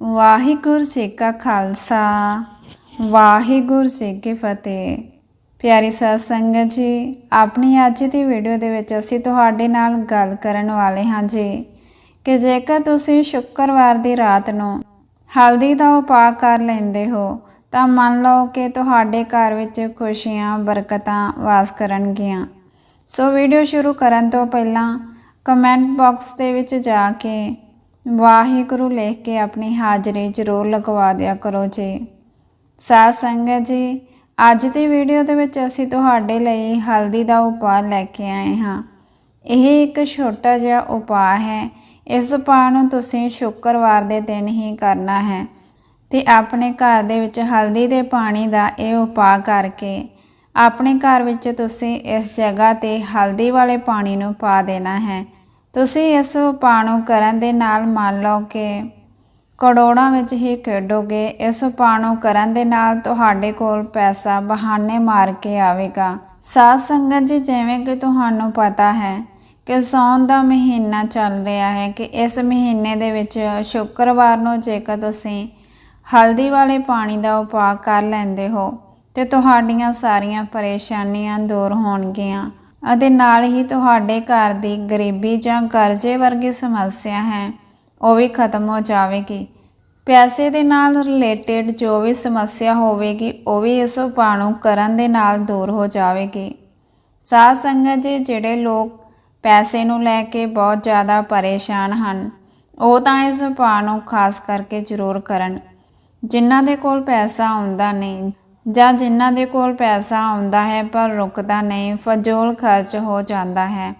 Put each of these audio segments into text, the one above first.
ਵਾਹਿਗੁਰੂ ਜੀ ਕਾ ਖਾਲਸਾ, ਵਾਹਿਗੁਰੂ ਜੀ ਕੀ ਫਤਿਹ। ਪਿਆਰੀ ਸਾਧ ਸੰਗਤ ਜੀ, ਆਪਣੀ ਅੱਜ ਦੀ ਵੀਡੀਓ ਦੇ ਵਿੱਚ ਅਸੀਂ ਤੁਹਾਡੇ ਨਾਲ ਗੱਲ ਕਰਨ ਵਾਲੇ ਹਾਂ ਜੀ ਕਿ ਜੇਕਰ ਤੁਸੀਂ ਸ਼ੁੱਕਰਵਾਰ ਦੀ ਰਾਤ ਨੂੰ ਹਲਦੀ ਦਾ ਉਪਾਅ ਕਰ ਲੈਂਦੇ ਹੋ, ਤਾਂ ਮੰਨ ਲਓ ਕਿ ਤੁਹਾਡੇ ਘਰ ਵਿੱਚ ਖੁਸ਼ੀਆਂ, ਬਰਕਤਾਂ ਵਾਸ ਕਰਨਗੀਆਂ। ਸੋ ਵੀਡੀਓ ਸ਼ੁਰੂ ਕਰਨ ਤੋਂ ਪਹਿਲਾਂ ਕਮੈਂਟ ਬਾਕਸ ਦੇ ਵਿੱਚ ਜਾ ਕੇ ਵਾਹਿਗੁਰੂ ਲਿਖ ਕੇ ਆਪਣੀ ਹਾਜ਼ਰੀ ਜ਼ਰੂਰ ਲਗਵਾ ਦਿਆ ਕਰੋ ਜੀ। ਸਾਧ ਸੰਗਤ ਜੀ, ਅੱਜ ਦੀ ਵੀਡੀਓ ਦੇ ਵਿੱਚ ਅਸੀਂ ਤੁਹਾਡੇ ਲਈ ਹਲਦੀ ਦਾ ਉਪਾਅ ਲੈ ਕੇ ਆਏ ਹਾਂ। ਇਹ ਇੱਕ ਛੋਟਾ ਜਿਹਾ ਉਪਾਅ ਹੈ। ਇਸ ਉਪਾਅ ਨੂੰ ਤੁਸੀਂ ਸ਼ੁੱਕਰਵਾਰ ਦੇ ਦਿਨ ਹੀ ਕਰਨਾ ਹੈ ਤੇ ਆਪਣੇ ਘਰ ਦੇ ਵਿੱਚ ਹਲਦੀ ਦੇ ਪਾਣੀ ਦਾ ਇਹ ਉਪਾਅ ਕਰਕੇ ਆਪਣੇ ਘਰ ਵਿੱਚ ਤੁਸੀਂ ਇਸ ਜਗ੍ਹਾ ਤੇ ਹਲਦੀ ਵਾਲੇ ਪਾਣੀ ਨੂੰ ਪਾ ਦੇਣਾ ਹੈ। ਤੁਸੀਂ ਇਸ ਉਪਾਣੂ ਕਰਨ ਦੇ ਨਾਲ ਮੰਨ ਲਓ ਕਿ ਕਰੋੜਾਂ ਵਿੱਚ ਹੀ ਖੇਡੋਗੇ, ਇਸ ਉਪਾਣੂ ਕਰਨ ਦੇ ਨਾਲ ਤੁਹਾਡੇ ਕੋਲ ਪੈਸਾ ਬਹਾਨੇ ਮਾਰ ਕੇ ਆਵੇਗਾ। ਸਾਧ ਸੰਗਤ ਜੀ, ਜਿਵੇਂ ਕਿ ਤੁਹਾਨੂੰ ਪਤਾ ਹੈ ਕਿ ਸੌਣ ਦਾ ਮਹੀਨਾ ਚੱਲ ਰਿਹਾ ਹੈ ਕਿ ਇਸ ਮਹੀਨੇ ਦੇ ਵਿੱਚ ਸ਼ੁੱਕਰਵਾਰ ਨੂੰ ਜੇਕਰ ਤੁਸੀਂ ਹਲਦੀ ਵਾਲੇ ਪਾਣੀ ਦਾ ਉਪਾਅ ਕਰ ਲੈਂਦੇ ਹੋ, ਤੇ ਤੁਹਾਡੀਆਂ ਸਾਰੀਆਂ ਪਰੇਸ਼ਾਨੀਆਂ ਦੂਰ ਹੋਣਗੀਆਂ। ਅਤੇ ਨਾਲ ਹੀ ਤੁਹਾਡੇ ਘਰ ਦੀ ਗਰੀਬੀ ਜਾਂ ਕਰਜ਼ੇ ਵਰਗੀ ਸਮੱਸਿਆ ਹੈ, ਉਹ ਵੀ ਖਤਮ ਹੋ ਜਾਵੇਗੀ। ਪੈਸੇ ਦੇ ਨਾਲ ਰਿਲੇਟਡ ਜੋ ਵੀ ਸਮੱਸਿਆ ਹੋਵੇਗੀ, ਉਹ ਵੀ ਇਸ ਉਪਾਅ ਨੂੰ ਕਰਨ ਦੇ ਨਾਲ ਦੂਰ ਹੋ ਜਾਵੇਗੀ। ਸਾਧ ਸੰਗਤ ਜੀ, ਜਿਹੜੇ ਲੋਕ ਪੈਸੇ ਨੂੰ ਲੈ ਕੇ ਬਹੁਤ ਜ਼ਿਆਦਾ ਪਰੇਸ਼ਾਨ ਹਨ, ਉਹ ਤਾਂ ਇਸ ਉਪਾਅ ਨੂੰ ਖਾਸ ਕਰਕੇ ਜ਼ਰੂਰ ਕਰਨ। ਜਿਨ੍ਹਾਂ ਦੇ ਕੋਲ ਪੈਸਾ ਆਉਂਦਾ ਨਹੀਂ ਜਾਂ ਜਿਨ੍ਹਾਂ ਦੇ ਕੋਲ ਪੈਸਾ ਆਉਂਦਾ ਹੈ ਪਰ ਰੁਕਦਾ ਨਹੀਂ, ਫਜ਼ੂਲ ਖਰਚ ਹੋ ਜਾਂਦਾ ਹੈ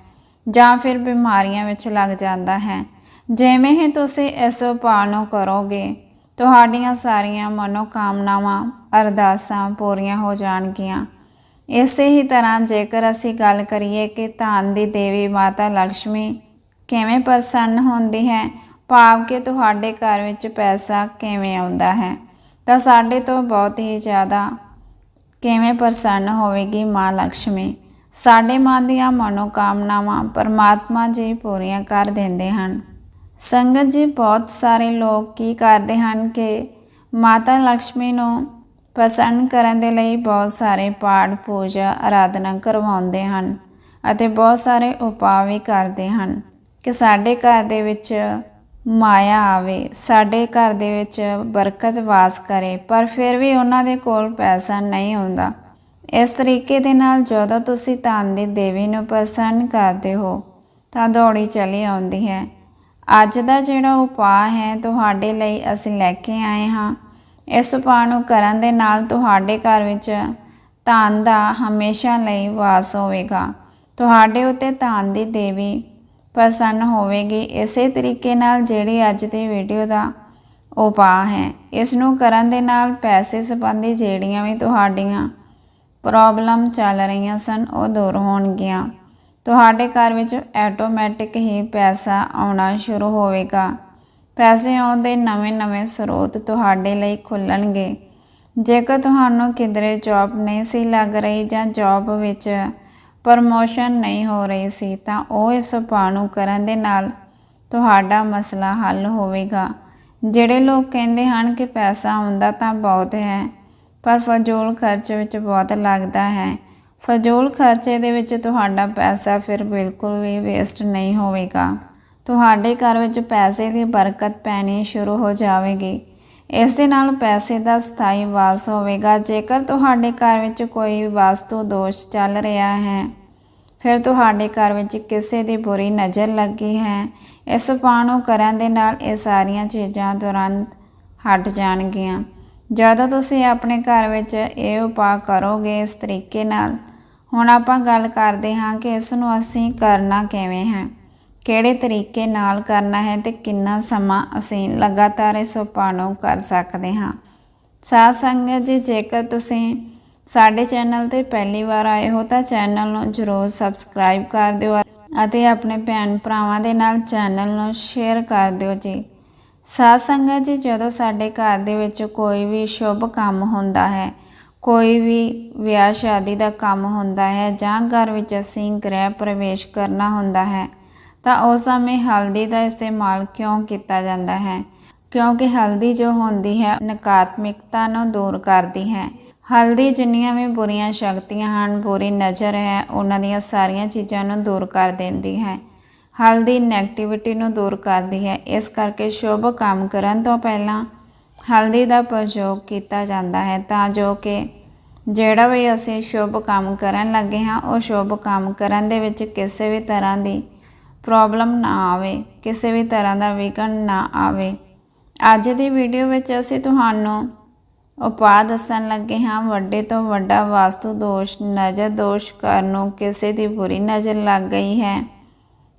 ਜਾਂ ਫਿਰ ਬਿਮਾਰੀਆਂ ਵਿੱਚ ਲੱਗ ਜਾਂਦਾ ਹੈ। ਜਿਵੇਂ ਹੀ ਤੁਸੀਂ ਇਸ ਉਪਾਅ ਨੂੰ ਕਰੋਗੇ, ਤੁਹਾਡੀਆਂ ਸਾਰੀਆਂ ਮਨੋਕਾਮਨਾਵਾਂ, ਅਰਦਾਸਾਂ ਪੂਰੀਆਂ ਹੋ ਜਾਣਗੀਆਂ। ਇਸੇ ਹੀ ਤਰ੍ਹਾਂ ਜੇਕਰ ਅਸੀਂ ਗੱਲ ਕਰੀਏ ਕਿ ਧਨ ਦੀ ਦੇਵੀ ਮਾਤਾ ਲక్ష్ਮੀ ਕਿਵੇਂ ਪ੍ਰਸੰਨ ਹੁੰਦੀ ਹੈ, ਭਾਵ ਕਿ ਤੁਹਾਡੇ ਘਰ ਵਿੱਚ ਪੈਸਾ ਕਿਵੇਂ ਆਉਂਦਾ ਹੈ, ਤਾਂ ਸਾਡੇ ਤੋਂ ਬਹੁਤ ਹੀ ਜ਼ਿਆਦਾ ਕਿਵੇਂ ਪ੍ਰਸੰਨ ਹੋਵੇਗੀ ਮਾਂ ਲక్ష్ਮੀ ਸਾਡੇ ਮਨ ਦੀਆਂ ਮਨੋਕਾਮਨਾਵਾਂ ਪਰਮਾਤਮਾ ਜੀ ਪੂਰੀਆਂ ਕਰ ਦਿੰਦੇ ਹਨ। ਸੰਗਤ ਜੀ, ਬਹੁਤ ਸਾਰੇ ਲੋਕ ਕੀ ਕਰਦੇ ਹਨ ਕਿ ਮਾਤਾ ਲక్ష్ਮੀ ਨੂੰ ਪ੍ਰਸੰਨ ਕਰਨ ਦੇ ਲਈ ਬਹੁਤ ਸਾਰੇ ਪਾਠ, ਪੂਜਾ ਆਰਾਧਨਾ ਕਰਵਾਉਂਦੇ ਹਨ ਅਤੇ ਬਹੁਤ ਸਾਰੇ ਉਪਾਅ ਵੀ ਕਰਦੇ ਹਨ ਕਿ ਸਾਡੇ ਘਰ ਦੇ ਵਿੱਚ ਮਾਇਆ ਆਵੇ, ਸਾਡੇ ਘਰ ਦੇ ਵਿੱਚ ਬਰਕਤ ਵਾਸ ਕਰੇ, ਪਰ ਫਿਰ ਵੀ ਉਹਨਾਂ ਦੇ ਕੋਲ ਪੈਸਾ ਨਹੀਂ ਆਉਂਦਾ ਇਸ ਤਰੀਕੇ ਦੇ ਨਾਲ ਜਦੋਂ ਤੁਸੀਂ ਧਨ ਦੀ ਦੇਵੀ ਨੂੰ ਪ੍ਰਸੰਨ ਕਰਦੇ ਹੋ, ਤਾਂ ਦੌੜੀ ਚਲੀ ਆਉਂਦੀ ਹੈ। ਅੱਜ ਦਾ ਜਿਹੜਾ ਉਪਾਅ ਹੈ, ਤੁਹਾਡੇ ਲਈ ਅਸੀਂ ਲੈ ਕੇ ਆਏ ਹਾਂ। ਇਸ ਉਪਾਅ ਨੂੰ ਕਰਨ ਦੇ ਨਾਲ ਤੁਹਾਡੇ ਘਰ ਵਿੱਚ ਧਨ ਦਾ ਹਮੇਸ਼ਾ ਲਈ ਵਾਸ ਹੋਵੇਗਾ। ਤੁਹਾਡੇ ਉੱਤੇ ਧਨ ਦੀ ਦੇਵੀ ਪ੍ਰਸੰਨ ਹੋਵੇਗੀ। ਇਸੇ ਤਰੀਕੇ ਨਾਲ ਜਿਹੜੀ ਅੱਜ ਦੀ ਵੀਡੀਓ ਦਾ ਉਪਾਅ ਹੈ ਇਸ ਨੂੰ ਕਰਨ ਦੇ ਨਾਲ ਪੈਸੇ ਸੰਬੰਧੀ ਜਿਹੜੀਆਂ ਵੀ ਤੁਹਾਡੀਆਂ ਪ੍ਰੋਬਲਮ ਚੱਲ ਰਹੀਆਂ ਸਨ, ਉਹ ਦੂਰ ਹੋਣਗੀਆਂ। ਤੁਹਾਡੇ ਘਰ ਵਿੱਚ ਆਟੋਮੈਟਿਕ ਹੀ ਪੈਸਾ ਆਉਣਾ ਸ਼ੁਰੂ ਹੋਵੇਗਾ। ਪੈਸੇ ਆਉਣ ਦੇ ਨਵੇਂ-ਨਵੇਂ ਸਰੋਤ ਤੁਹਾਡੇ ਲਈ ਖੁੱਲਣਗੇ। ਜੇਕਰ ਤੁਹਾਨੂੰ ਕਿਧਰੇ ਜੌਬ ਨਹੀਂ ਸੀ ਲੱਗ ਰਹੀ ਜਾਂ ਜੌਬ ਵਿੱਚ ਪ੍ਰਮੋਸ਼ਨ ਨਹੀਂ ਹੋ ਰਹੀ ਸੀ, ਤਾਂ ਉਹ ਇਸ ਉਪਾਅ ਨੂੰ ਕਰਨ ਦੇ ਨਾਲ ਤੁਹਾਡਾ ਮਸਲਾ ਹੱਲ ਹੋਵੇਗਾ। ਜਿਹੜੇ ਲੋਕ ਕਹਿੰਦੇ ਹਨ ਕਿ ਪੈਸਾ ਆਉਂਦਾ ਤਾਂ ਬਹੁਤ ਹੈ, ਪਰ ਫਜ਼ੂਲ ਖਰਚ ਵਿੱਚ ਬਹੁਤ ਲੱਗਦਾ ਹੈ। ਫਜ਼ੂਲ ਖਰਚੇ ਦੇ ਵਿੱਚ ਤੁਹਾਡਾ ਪੈਸਾ ਫਿਰ ਬਿਲਕੁਲ ਵੀ ਵੇਸਟ ਨਹੀਂ ਹੋਵੇਗਾ। ਤੁਹਾਡੇ ਘਰ ਵਿੱਚ ਪੈਸੇ ਦੀ ਬਰਕਤ ਪੈਣੀ ਸ਼ੁਰੂ ਹੋ ਜਾਵੇਗੀ। ਇਸ ਦੇ ਨਾਲ ਪੈਸੇ ਦਾ ਸਥਾਈ ਵਾਸ ਹੋਵੇਗਾ। ਜੇਕਰ ਤੁਹਾਡੇ ਘਰ ਵਿੱਚ ਕੋਈ ਵਾਸਤੂ ਦੋਸ਼ ਚੱਲ ਰਿਹਾ ਹੈ, ਫਿਰ ਤੁਹਾਡੇ ਘਰ ਵਿੱਚ ਕਿਸੇ ਦੀ ਬੁਰੀ ਨਜ਼ਰ ਲੱਗੀ ਹੈ। ਇਸ ਉਪਾਅ ਨੂੰ ਕਰਨ ਦੇ ਨਾਲ ਇਹ ਸਾਰੀਆਂ ਚੀਜ਼ਾਂ ਤੁਰੰਤ ਹਟ ਜਾਣਗੀਆਂ। ਜਦੋਂ ਤੁਸੀਂ ਆਪਣੇ ਘਰ ਵਿੱਚ ਇਹ ਉਪਾਅ ਕਰੋਗੇ ਇਸ ਤਰੀਕੇ ਨਾਲ, ਹੁਣ ਆਪਾਂ ਗੱਲ ਕਰਦੇ ਹਾਂ ਕਿ ਇਸ ਨੂੰ ਅਸੀਂ ਕਰਨਾ ਕਿਵੇਂ ਹੈ। ਕਿਹੜੇ ਤਰੀਕੇ ਨਾਲ ਕਰਨਾ ਹੈ ਤੇ ਕਿੰਨਾ ਸਮਾਂ ਅਸੀਂ ਲਗਾਤਾਰ ਇਸ ਉਪਾਅ ਨੂੰ ਕਰ ਸਕਦੇ ਹਾਂ? ਸਾਧ ਸੰਗਤ ਜੀ, ਜੇਕਰ ਤੁਸੀਂ ਸਾਡੇ ਚੈਨਲ ਤੇ ਪਹਿਲੀ ਵਾਰ ਆਏ ਹੋ ਤਾਂ ਚੈਨਲ ਨੂੰ ਜਰੂਰ ਸਬਸਕ੍ਰਾਈਬ ਕਰ ਦਿਓ ਅਤੇ ਆਪਣੇ ਭੈਣ ਭਰਾਵਾਂ ਦੇ ਨਾਲ ਚੈਨਲ ਨੂੰ ਸ਼ੇਅਰ ਕਰ ਦਿਓ ਜੀ। ਸਾਧ ਸੰਗਤ ਜੀ, ਜਦੋਂ ਸਾਡੇ ਘਰ ਦੇ ਵਿੱਚ ਕੋਈ ਵੀ ਸ਼ੁਭ ਕੰਮ ਹੁੰਦਾ ਹੈ, ਕੋਈ ਵੀ ਵਿਆਹ ਸ਼ਾਦੀ ਦਾ ਕੰਮ ਹੁੰਦਾ ਹੈ ਜਾਂ ਘਰ ਵਿੱਚ ਅਸੀਂ ਗ੍ਰਹਿ ਪ੍ਰਵੇਸ਼ ਕਰਨਾ ਹੁੰਦਾ ਹੈ ਤਾਂ ਉਸ ਸਮੇਂ ਹਲਦੀ ਦਾ ਇਸਤੇਮਾਲ ਕਿਉਂ ਕੀਤਾ ਜਾਂਦਾ ਹੈ? ਕਿਉਂਕਿ ਹਲਦੀ ਜੋ ਹੁੰਦੀ ਹੈ ਨਕਾਰਾਤਮਕਤਾ ਨੂੰ ਦੂਰ ਕਰਦੀ ਹੈ। ਹਲਦੀ ਜਿੰਨੀਆਂ ਵੀ ਬੁਰੀਆਂ ਸ਼ਕਤੀਆਂ ਹਨ, ਬੁਰੀ ਨਜ਼ਰ ਹੈ, ਉਹਨਾਂ ਦੀਆਂ ਸਾਰੀਆਂ ਚੀਜ਼ਾਂ ਨੂੰ ਦੂਰ ਕਰ ਦਿੰਦੀ ਹੈ। ਹਲਦੀ ਨੈਗੇਟਿਵਿਟੀ ਨੂੰ ਦੂਰ ਕਰਦੀ ਹੈ। ਇਸ ਕਰਕੇ ਸ਼ੁਭ ਕੰਮ ਕਰਨ ਤੋਂ ਪਹਿਲਾਂ ਹਲਦੀ ਦਾ ਪ੍ਰਯੋਗ ਕੀਤਾ ਜਾਂਦਾ ਹੈ ਤਾਂ ਜੋ ਕਿ ਜਿਹੜਾ ਵੀ ਅਸੀਂ ਸ਼ੁਭ ਕੰਮ ਕਰਨ ਲੱਗੇ ਹਾਂ, ਉਹ ਸ਼ੁਭ ਕੰਮ ਕਰਨ ਦੇ ਵਿੱਚ ਕਿਸੇ ਵੀ ਤਰ੍ਹਾਂ ਦੀ ਪ੍ਰੋਬਲਮ ਨਾ ਆਵੇ, ਕਿਸੇ ਵੀ ਤਰ੍ਹਾਂ ਦਾ ਵਿਘਨ ਨਾ ਆਵੇ। ਅੱਜ ਦੀ ਵੀਡੀਓ ਵਿੱਚ ਅਸੀਂ ਤੁਹਾਨੂੰ ਉਪਾਅ ਦੱਸਣ ਲੱਗੇ ਹਾਂ, ਵੱਡੇ ਤੋਂ ਵੱਡਾ ਵਾਸਤੂ ਦੋਸ਼, ਨਜ਼ਰ ਦੋਸ਼ ਕਰਨ ਨੂੰ ਕਿਸੇ ਦੀ ਬੁਰੀ ਨਜ਼ਰ ਲੱਗ ਗਈ ਹੈ।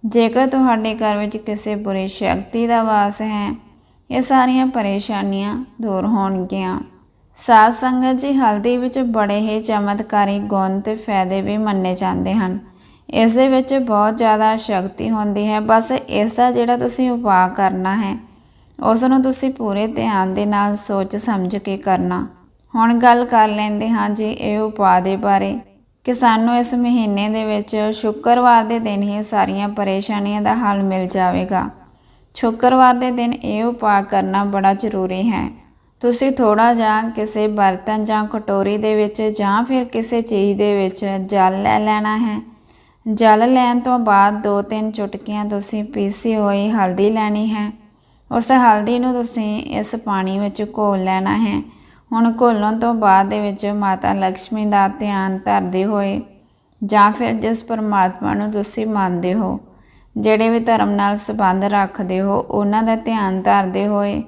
ਜੇਕਰ ਤੁਹਾਡੇ ਘਰ ਵਿੱਚ ਕਿਸੇ ਬੁਰੀ ਸ਼ਕਤੀ ਦਾ ਵਾਸ ਹੈ, ਇਹ ਸਾਰੀਆਂ ਪਰੇਸ਼ਾਨੀਆਂ ਦੂਰ ਹੋਣਗੀਆਂ। ਸਾਧ ਸੰਗਤ ਜੀ, ਹਲਦੀ ਵਿੱਚ ਬੜੇ ਹੀ ਚਮਤਕਾਰੀ ਗੁਣ ਤੇ ਫਾਇਦੇ ਵੀ ਮੰਨੇ ਜਾਂਦੇ ਹਨ। ਇਸ ਦੇ ਵਿੱਚ ਬਹੁਤ ਜ਼ਿਆਦਾ ਸ਼ਕਤੀ ਹੁੰਦੀ ਹੈ। ਬਸ ਇਸ ਦਾ ਜਿਹੜਾ ਤੁਸੀਂ ਉਪਾਅ ਕਰਨਾ ਹੈ, ਉਸ ਨੂੰ ਤੁਸੀਂ ਪੂਰੇ ਧਿਆਨ ਦੇ ਨਾਲ ਸੋਚ ਸਮਝ ਕੇ ਕਰਨਾ। ਹੁਣ ਗੱਲ ਕਰ ਲੈਂਦੇ ਹਾਂ ਜੀ ਇਹ ਉਪਾਅ ਦੇ ਬਾਰੇ। ਕਿ ਸਾਨੂੰ ਇਸ ਮਹੀਨੇ ਦੇ ਵਿੱਚ ਸ਼ੁੱਕਰਵਾਰ ਦੇ ਦਿਨ ਹੀ ਸਾਰੀਆਂ ਪਰੇਸ਼ਾਨੀਆਂ ਦਾ ਹੱਲ ਮਿਲ ਜਾਵੇਗਾ। ਸ਼ੁੱਕਰਵਾਰ ਦੇ ਦਿਨ ਇਹ ਉਪਾਅ ਕਰਨਾ ਬੜਾ ਜ਼ਰੂਰੀ ਹੈ। ਤੁਸੀਂ ਥੋੜਾ ਜਿਹਾ ਕਿਸੇ ਬਰਤਨ ਜਾਂ ਕਟੋਰੀ ਦੇ ਵਿੱਚ ਜਾਂ ਫਿਰ ਕਿਸੇ ਚੀਜ਼ ਦੇ ਵਿੱਚ ਜਲ ਲੈ ਲੈਣਾ ਹੈ। ਜਲ ਲੈਣ ਤੋਂ ਬਾਅਦ ਦੋ ਤਿੰਨ ਚੁਟਕੀਆਂ ਤੁਸੀਂ ਪੀਸੀ ਹੋਈ ਹਲਦੀ ਲੈਣੀ ਹੈ। ਉਸ ਹਲਦੀ ਨੂੰ ਤੁਸੀਂ ਇਸ ਪਾਣੀ ਵਿੱਚ ਘੋਲ ਲੈਣਾ ਹੈ। ਹੁਣ ਘੋਲਣ ਤੋਂ ਬਾਅਦ ਦੇ ਵਿੱਚ ਮਾਤਾ ਲక్ష్ਮੀ ਦਾ ਧਿਆਨ ਧਰਦੇ ਹੋਏ ਜਾਂ ਫਿਰ ਜਿਸ ਪਰਮਾਤਮਾ ਨੂੰ ਤੁਸੀਂ ਮੰਨਦੇ ਹੋ, ਜਿਹੜੇ ਵੀ ਧਰਮ ਨਾਲ ਸੰਬੰਧ ਰੱਖਦੇ ਹੋ, ਉਹਨਾਂ ਦਾ ਧਿਆਨ ਧਰਦੇ ਹੋਏ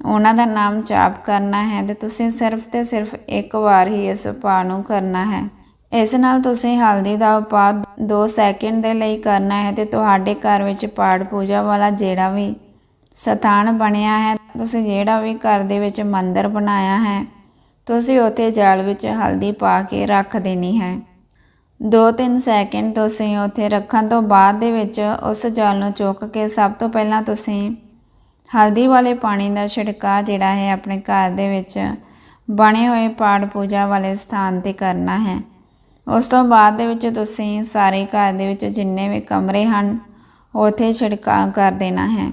ਉਹਨਾਂ ਦਾ ਨਾਮ ਜਾਪ ਕਰਨਾ ਹੈ ਤੇ ਤੁਸੀਂ ਸਿਰਫ ਤੇ ਸਿਰਫ ਇੱਕ ਵਾਰ ਹੀ ਇਸ ਉਪਾਅ ਨੂੰ ਕਰਨਾ ਹੈ। ਇਸ ਨਾਲ ਤੁਸੀਂ ਹਲਦੀ ਦਾ ਉਪਾਅ 2 ਸੈਕਿੰਡ ਦੇ ਲਈ ਕਰਨਾ ਹੈ ਤੇ ਤੁਹਾਡੇ ਘਰ ਵਿੱਚ ਪਾਠ ਪੂਜਾ ਵਾਲਾ ਜਿਹੜਾ ਵੀ ਸਥਾਨ ਬਣਿਆ ਹੈ, ਤੁਸੀਂ ਜਿਹੜਾ ਵੀ ਘਰ ਦੇ ਵਿੱਚ ਮੰਦਰ ਬਣਾਇਆ ਹੈ, ਤੁਸੀਂ ਉੱਥੇ ਜਲ ਵਿੱਚ ਹਲਦੀ ਪਾ ਕੇ ਰੱਖ ਦੇਣੀ ਹੈ। 2-3 ਸੈਕਿੰਡ ਤੁਸੀਂ ਉੱਥੇ ਰੱਖਣ ਤੋਂ ਬਾਅਦ ਦੇ ਵਿੱਚ ਉਸ ਜਲ ਨੂੰ ਚੁੱਕ ਕੇ ਸਭ ਤੋਂ ਪਹਿਲਾਂ ਤੁਸੀਂ ਹਲਦੀ ਵਾਲੇ ਪਾਣੀ ਦਾ ਛਿੜਕਾ ਜਿਹੜਾ ਹੈ ਆਪਣੇ ਘਰ ਦੇ ਵਿੱਚ ਬਣੇ ਹੋਏ ਪਾਠ ਪੂਜਾ ਵਾਲੇ ਸਥਾਨ ਤੇ ਕਰਨਾ ਹੈ। ਉਸ ਤੋਂ ਬਾਅਦ ਦੇ ਵਿੱਚ ਤੁਸੀਂ ਸਾਰੇ ਘਰ ਦੇ ਵਿੱਚ ਜਿੰਨੇ ਵੀ ਕਮਰੇ ਹਨ, ਉੱਥੇ ਛਿੜਕਾ ਕਰ ਦੇਣਾ ਹੈ।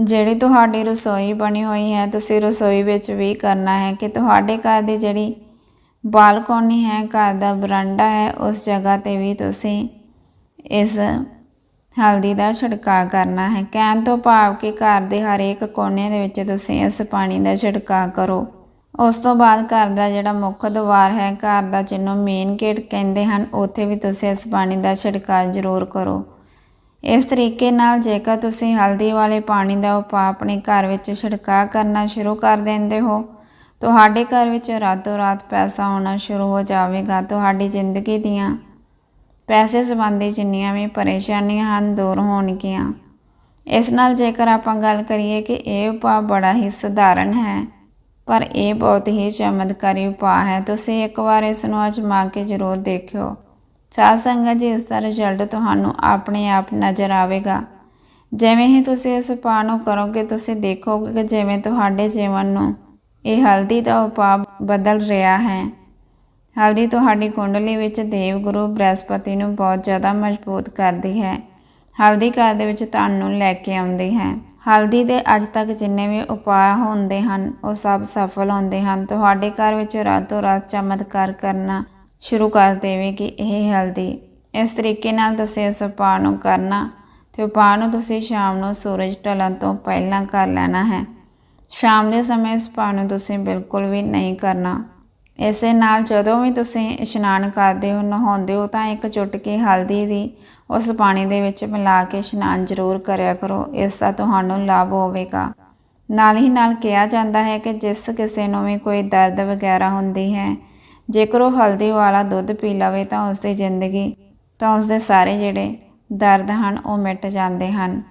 ਜਿਹੜੀ ਤੁਹਾਡੀ ਰਸੋਈ ਬਣੀ ਹੋਈ ਹੈ, ਤੁਸੀਂ ਰਸੋਈ ਵਿੱਚ ਵੀ ਕਰਨਾ ਹੈ ਕਿ ਤੁਹਾਡੇ ਘਰ ਦੀ ਜਿਹੜੀ ਬਾਲਕੋਨੀ ਹੈ, ਘਰ ਦਾ ਬਰਾਂਡਾ ਹੈ, ਉਸ ਜਗ੍ਹਾ ਤੇ ਵੀ ਤੁਸੀਂ ਇਸ ਹਲਦੀ ਦਾ ਛਿੜਕਾਅ ਕਰਨਾ ਹੈ। ਕਹਿਣ ਤੋਂ ਭਾਵ ਕਿ ਘਰ ਦੇ ਹਰੇਕ ਕੋਨੇ ਦੇ ਵਿੱਚ ਤੁਸੀਂ ਇਸ ਪਾਣੀ ਦਾ ਛਿੜਕਾਅ ਕਰੋ। ਉਸ ਤੋਂ ਬਾਅਦ ਘਰ ਦਾ ਜਿਹੜਾ ਮੁੱਖ ਦਵਾਰ ਹੈ, ਘਰ ਦਾ ਜਿਹਨੂੰ ਮੇਨ ਗੇਟ ਕਹਿੰਦੇ ਹਨ, ਉੱਥੇ ਵੀ ਤੁਸੀਂ ਇਸ ਪਾਣੀ ਦਾ ਛਿੜਕਾਅ ਜ਼ਰੂਰ ਕਰੋ। ਇਸ ਤਰੀਕੇ ਨਾਲ ਜੇਕਰ ਤੁਸੀਂ ਹਲਦੀ ਵਾਲੇ ਪਾਣੀ ਦਾ ਉਪਾਅ ਆਪਣੇ ਘਰ ਵਿੱਚ ਛਿੜਕਾਅ ਕਰਨਾ ਸ਼ੁਰੂ ਕਰ ਦਿੰਦੇ ਹੋ, ਤੁਹਾਡੇ ਘਰ ਵਿੱਚ ਰਾਤੋਂ ਰਾਤ ਪੈਸਾ ਆਉਣਾ ਸ਼ੁਰੂ ਹੋ ਜਾਵੇਗਾ ਤੁਹਾਡੀ ਜ਼ਿੰਦਗੀ ਦੀਆਂ ਪੈਸੇ ਸੰਬੰਧੀ ਜਿੰਨੀਆਂ ਵੀ ਪਰੇਸ਼ਾਨੀਆਂ ਹਨ, ਦੂਰ ਹੋਣਗੀਆਂ। ਇਸ ਨਾਲ ਜੇਕਰ ਆਪਾਂ ਗੱਲ ਕਰੀਏ ਕਿ ਇਹ ਉਪਾਅ ਬੜਾ ਹੀ ਸਧਾਰਨ ਹੈ ਪਰ ਇਹ ਬਹੁਤ ਹੀ ਚਮਤਕਾਰੀ ਉਪਾਅ ਹੈ। ਤੁਸੀਂ ਇੱਕ ਵਾਰ ਇਸ ਨੂੰ ਅਜਮਾ ਕੇ ਜ਼ਰੂਰ ਦੇਖਿਓ। ਸਾਧ ਸੰਗਤ ਜੀ, ਇਸ ਦਾ ਰਿਜ਼ਲਟ ਤੁਹਾਨੂੰ ਆਪਣੇ ਆਪ ਨਜ਼ਰ ਆਵੇਗਾ। ਜਿਵੇਂ ਹੀ ਤੁਸੀਂ ਇਸ ਉਪਾਅ ਨੂੰ ਕਰੋਗੇ, ਤੁਸੀਂ ਦੇਖੋਗੇ ਕਿ ਜਿਵੇਂ ਤੁਹਾਡੇ ਜੀਵਨ ਨੂੰ ਇਹ ਹਲਦੀ ਦਾ ਉਪਾਅ ਬਦਲ ਰਿਹਾ ਹੈ। ਹਲਦੀ ਤੁਹਾਡੀ ਕੁੰਡਲੀ ਵਿੱਚ ਦੇਵ ਗੁਰੂ ਬ੍ਰਹਸਪਤੀ ਨੂੰ ਬਹੁਤ ਜ਼ਿਆਦਾ ਮਜ਼ਬੂਤ ਕਰਦੀ ਹੈ। ਹਲਦੀ ਘਰ ਦੇ ਵਿੱਚ ਧਨ ਨੂੰ ਲੈ ਕੇ ਆਉਂਦੀ ਹੈ। ਹਲਦੀ ਦੇ ਅੱਜ ਤੱਕ ਜਿੰਨੇ ਵੀ ਉਪਾਅ ਹੁੰਦੇ ਹਨ, ਉਹ ਸਭ ਸਫਲ ਹੁੰਦੇ ਹਨ। ਤੁਹਾਡੇ ਘਰ ਵਿੱਚ ਰਾਤੋਂ ਰਾਤ ਚਮਤਕਾਰ ਕਰਨਾ ਸ਼ੁਰੂ ਕਰ ਦੇਵੇਗੀ ਇਹ ਹਲਦੀ। ਇਸ ਤਰੀਕੇ ਨਾਲ ਤੁਸੀਂ ਇਸ ਉਪਾਅ ਨੂੰ ਕਰਨਾ ਤੇ ਉਪਾਅ ਨੂੰ ਤੁਸੀਂ ਸ਼ਾਮ ਨੂੰ ਸੂਰਜ ਢਲਣ ਤੋਂ ਪਹਿਲਾਂ ਕਰ ਲੈਣਾ ਹੈ। ਸ਼ਾਮ ਦੇ ਸਮੇਂ ਇਸ ਉਪਾਅ ਨੂੰ ਤੁਸੀਂ ਬਿਲਕੁਲ ਵੀ ਨਹੀਂ ਕਰਨਾ। ਇਸੇ ਨਾਲ ਜਦੋਂ ਵੀ ਤੁਸੀਂ ਇਸ਼ਨਾਨ ਕਰਦੇ ਹੋ, ਨਹਾਉਂਦੇ ਹੋ ਤਾਂ ਇੱਕ ਚੁਟਕੀ ਹਲਦੀ ਦੀ ਉਸ ਪਾਣੀ ਦੇ ਵਿੱਚ ਮਿਲਾ ਕੇ ਇਸ਼ਨਾਨ ਜ਼ਰੂਰ ਕਰਿਆ ਕਰੋ, ਇਸ ਦਾ ਤੁਹਾਨੂੰ ਲਾਭ ਹੋਵੇਗਾ। ਨਾਲ ਹੀ ਨਾਲ ਕਿਹਾ ਜਾਂਦਾ ਹੈ ਕਿ ਜਿਸ ਕਿਸੇ ਨੂੰ ਵੀ ਕੋਈ ਦਰਦ ਵਗੈਰਾ ਹੁੰਦੀ ਹੈ, ਜੇਕਰ ਉਹ ਹਲਦੀ ਵਾਲਾ ਦੁੱਧ ਪੀ ਲਵੇ ਤਾਂ ਉਸ ਦੀ ਜ਼ਿੰਦਗੀ, ਤਾਂ ਉਸ ਦੇ ਸਾਰੇ ਜਿਹੜੇ ਦਰਦ ਹਨ ਉਹ ਮਿਟ ਜਾਂਦੇ ਹਨ।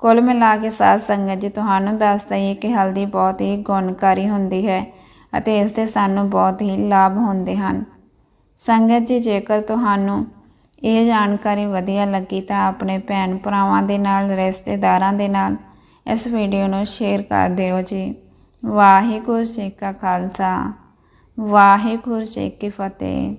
ਕੁੱਲ ਮਿਲਾ ਕੇ ਸਾਧ ਸੰਗਤ ਜੀ, ਤੁਹਾਨੂੰ ਦੱਸ ਦਈਏ ਕਿ ਹਲਦੀ ਬਹੁਤ ਹੀ ਗੁਣਕਾਰੀ ਹੁੰਦੀ ਹੈ ਅਤੇ ਇਸ ਦੇ ਸਾਨੂੰ ਬਹੁਤ ਹੀ ਲਾਭ ਹੁੰਦੇ ਹਨ। ਸੰਗਤ ਜੀ, ਜੇਕਰ ਤੁਹਾਨੂੰ ਇਹ ਜਾਣਕਾਰੀ ਵਧੀਆ ਲੱਗੀ ਤਾਂ ਆਪਣੇ ਭੈਣ ਭਰਾਵਾਂ ਦੇ ਨਾਲ, ਰਿਸ਼ਤੇਦਾਰਾਂ ਦੇ ਨਾਲ ਇਸ ਵੀਡੀਓ ਨੂੰ ਸ਼ੇਅਰ ਕਰ ਦਿਓ ਜੀ। ਵਾਹਿਗੁਰੂ ਜੀ ਕਾ ਖਾਲਸਾ। ਵਾਹਿਗੁਰੂ ਜੀ ਕੀ ਫਤਿਹ।